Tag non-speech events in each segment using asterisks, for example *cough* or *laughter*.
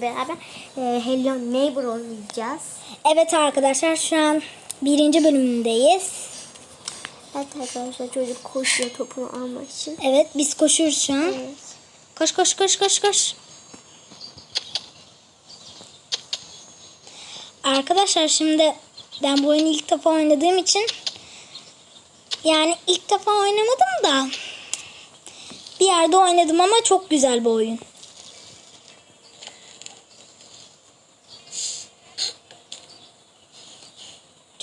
beraber e, Hello Neighbor oynayacağız. Evet arkadaşlar şu an birinci bölümündeyiz. Evet arkadaşlar çocuk koşuyor topunu almak için. Evet biz koşuyoruz şu an. Evet. Koş koş koş koş koş. Arkadaşlar şimdi ben bu oyunu ilk defa oynadığım için yani ilk defa oynamadım da bir yerde oynadım ama çok güzel bir oyun.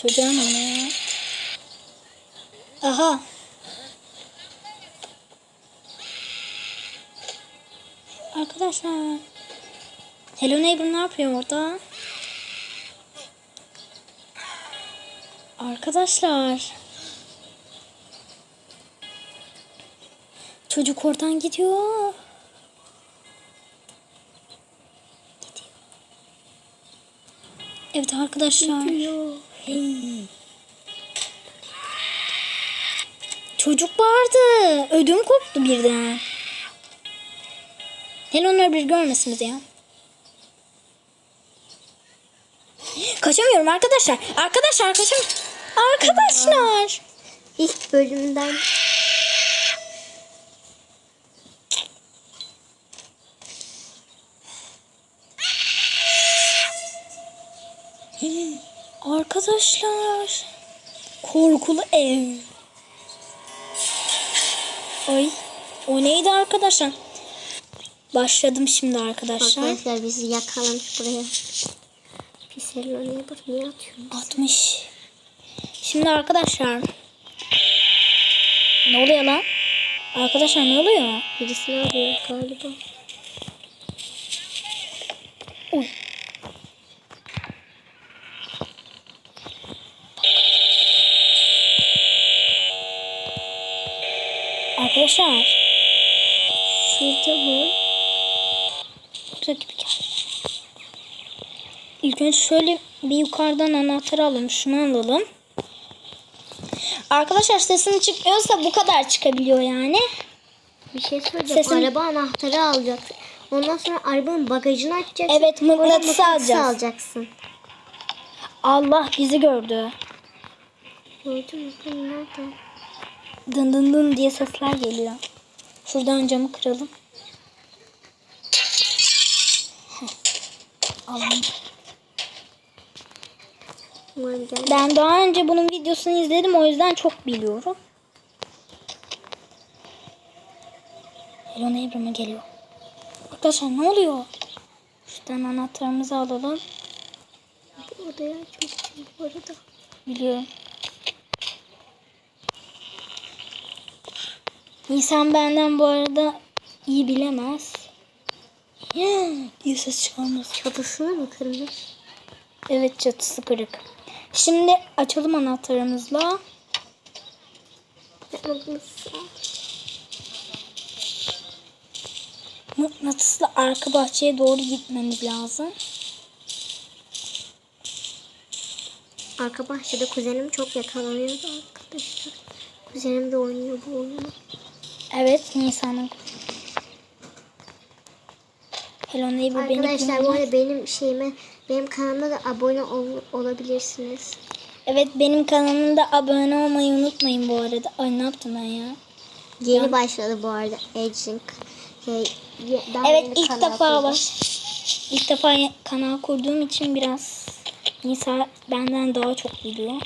Oluyor ya? Aha. Arkadaşlar. Hello Neighbor ne yapıyor orada? Arkadaşlar. Çocuk oradan gidiyor. Gidiyor. Evet arkadaşlar. *gasps* Çocuk vardı. Ödüm koptu birden. Hele onları bir görmesin bizi ya. *gasps* Kaçamıyorum arkadaşlar. Arkadaşlar kaçam. Arkadaşlar. İlk bölümden Arkadaşlar. Korkulu ev. Ay. O neydi arkadaşlar? Başladım şimdi arkadaşlar. arkadaşlar bizi yakalamış buraya. Pis Neighbor niye atıyorsun? 60. Şimdi arkadaşlar. Ne oluyor lan? Arkadaşlar ne oluyor? Birisini arıyor galiba. Uy. Arkadaşlar. Şurada mı? Burada gibi geldi. İlk önce şöyle bir yukarıdan anahtarı alalım. Şunu alalım. Arkadaşlar sesim çıkmıyorsa bu kadar çıkabiliyor yani. Bir şey söyleyeceğim. Sesim- Araba anahtarı alacaksın. Ondan sonra arabanın bagajını açacaksın. Evet, mıknatısı alacağız. alacaksın. Allah bizi gördü. Gördün mü? Nerede? Dın dın dın diye sesler geliyor. Şuradan camı kıralım. Alalım. Ben daha önce bunun videosunu izledim o yüzden çok biliyorum. Hello Neighbor'ıma geliyor. Arkadaşlar ne oluyor? Şuradan anahtarımızı alalım. Bu odayı açmak için bu arada. Biliyorum. Nisan benden bu arada iyi bilemez. diye ses çıkarmaz. Çatısını mı kırmış? Evet çatısı kırık. Şimdi açalım anahtarımızla. Mıknatısla arka bahçeye doğru gitmemiz lazım. Arka bahçede kuzenim çok yakalanıyordu arkadaşlar. Kuzenim de oynuyor bu oyunu. Evet Nisan'ın. Hello Neighbor beni Arkadaşlar bu arada benim şeyime benim kanalıma da abone ol- olabilirsiniz. Evet benim kanalımda abone olmayı unutmayın bu arada. Ay ne yaptım ben ya? Yeni başladı bu arada Edging. Şey, Evet ilk defa var. İlk defa kanal kurduğum için biraz Nisa benden daha çok biliyor.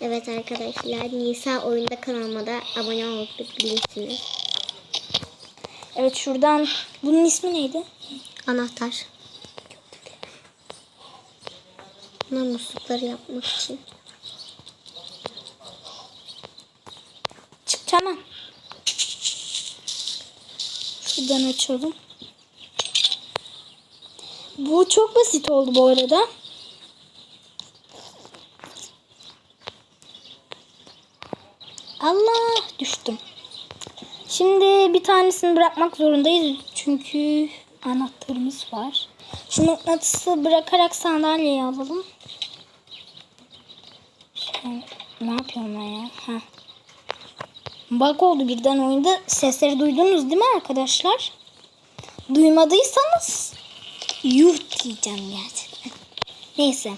Evet arkadaşlar Nisa oyunda kanalıma da abone olabilirsiniz. Evet şuradan bunun ismi neydi? Anahtar. Bunlar muslukları yapmak için. Çık tamam. Şuradan açalım. Bu çok basit oldu bu arada. Allah düştüm. Şimdi bir tanesini bırakmak zorundayız çünkü anahtarımız var. Şu mıknatısı bırakarak sandalyeyi alalım. Ne yapıyorum ben ya? Heh. Bak oldu birden oyunda. Sesleri duydunuz değil mi arkadaşlar? Duymadıysanız Yuh diyeceğim gerçekten. Neyse.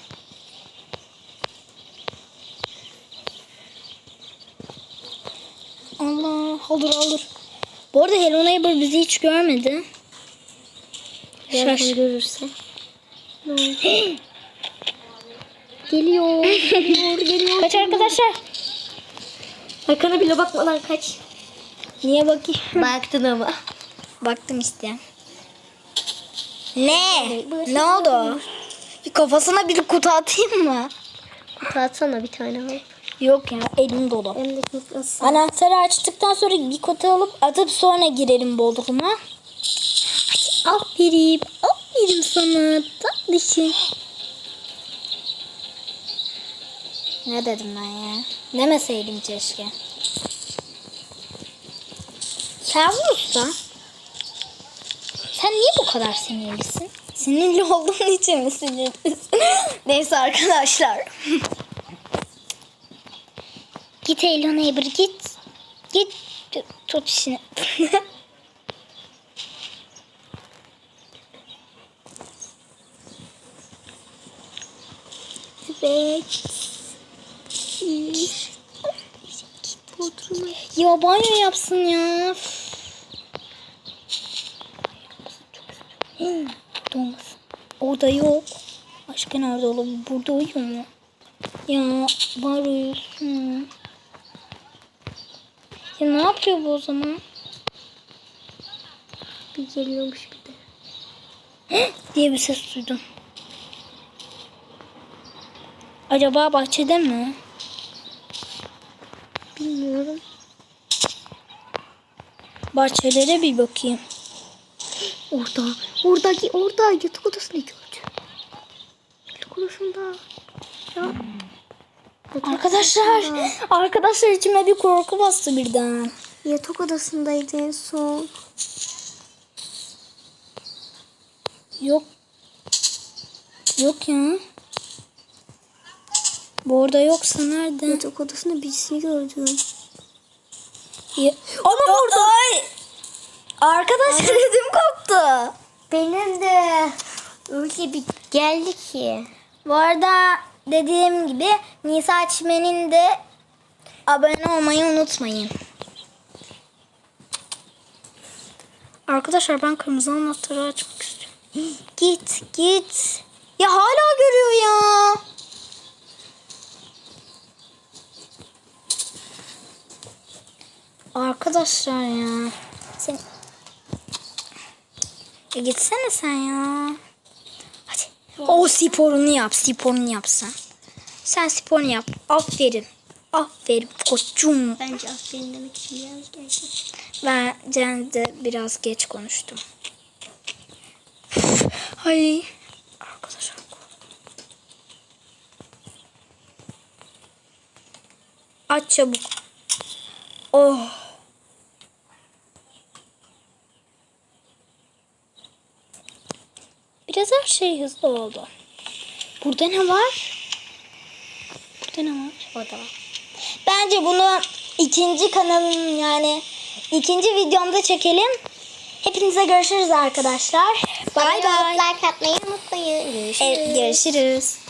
Olur olur. Bu arada Hello Neighbor bizi hiç görmedi. Şaş. görürse. *gasps* Geliyor, geliyor, geliyor. Kaç arkadaşlar? Arkana bile bakmadan kaç. Niye bakayım? *laughs* Baktın ama. Baktım işte. Ne? Ne oldu? Bir kafasına bir kutu atayım mı? Kutu atsana bir tane al. Yok ya elim dolu. Anahtarı açtıktan sonra bir kutu alıp atıp sonra girelim Bodrum'a. Hadi aferin. Aferin sana tatlışım. Ne dedim ben ya? Demeseydim keşke. Sen usta. Sen niye bu kadar sinirlisin? Sinirli olduğun için mi sinirlisin? *laughs* Neyse arkadaşlar. *laughs* Git Hello Neighbor git. Git tut işini. *laughs* Evet. Ya banyo yapsın ya. Olmasın. Orada yok. Başka nerede olabilir? Burada uyuyor mu? Ya var uyusun. Ya ne yapıyor bu o zaman? Bir geliyormuş bir de. *gasps* diye bir ses duydum. Acaba bahçede mi? Bilmiyorum. Bahçelere bir bakayım. Orada. Orada. Orada. Yatak odasını gördüm. Yatak odasında. Ya. Yatak Arkadaşlar, odasında. arkadaşlar içime bir korku bastı birden. Yatak odasındaydı en son. Yok. Yok ya. Bu arada yoksa nerede? Yatak odasında birisini gördüm. Ya. Ama burada. Ay. Arkadaşlar ödüm koptu. Benim de öyle bir geldi ki. Bu arada dediğim gibi Nisa Çimen'in de abone olmayı unutmayın. Arkadaşlar ben kırmızı anahtarı açmak istiyorum. Git git. Ya hala görüyor ya. Arkadaşlar ya. Sen... Ya gitsene sen ya. O sporunu yap. Sporunu yap sen. Sporunu yap. Aferin. Aferin koçum. Bence aferin demek için biraz geç. Ben de biraz geç konuştum. Ay. Arkadaşlar. Aç çabuk. Oh. Biraz her şey hızlı oldu. Burada ne var? Burada ne var? Orada var. Bence bunu ikinci kanalın yani ikinci videomda çekelim. Hepinize görüşürüz arkadaşlar. Bay bay. Like atmayı unutmayın. Görüşürüz. Evet, görüşürüz.